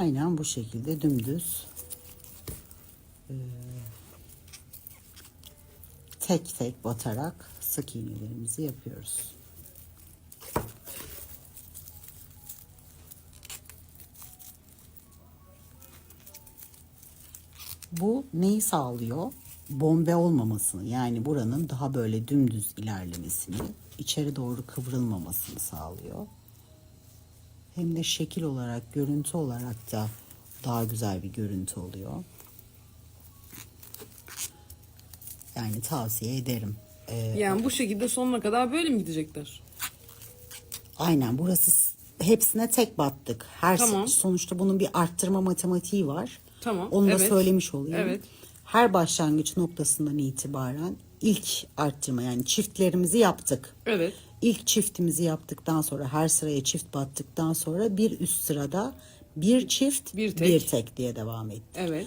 Aynen bu şekilde dümdüz eee, tek tek batarak sık iğnelerimizi yapıyoruz. Bu neyi sağlıyor? Bombe olmamasını yani buranın daha böyle dümdüz ilerlemesini, içeri doğru kıvrılmamasını sağlıyor. Hem de şekil olarak, görüntü olarak da daha güzel bir görüntü oluyor. Yani tavsiye ederim. Ee, Yani bu şekilde sonuna kadar böyle mi gidecekler? Aynen burası hepsine tek battık. Her Tamam. sonuçta bunun bir arttırma matematiği var. Tamam, Onu da evet. söylemiş olayım. Evet. Her başlangıç noktasından itibaren ilk arttırma yani çiftlerimizi yaptık. Evet. İlk çiftimizi yaptıktan sonra her sıraya çift battıktan sonra bir üst sırada bir çift Bir bir tek. tek, diye devam etti. Evet.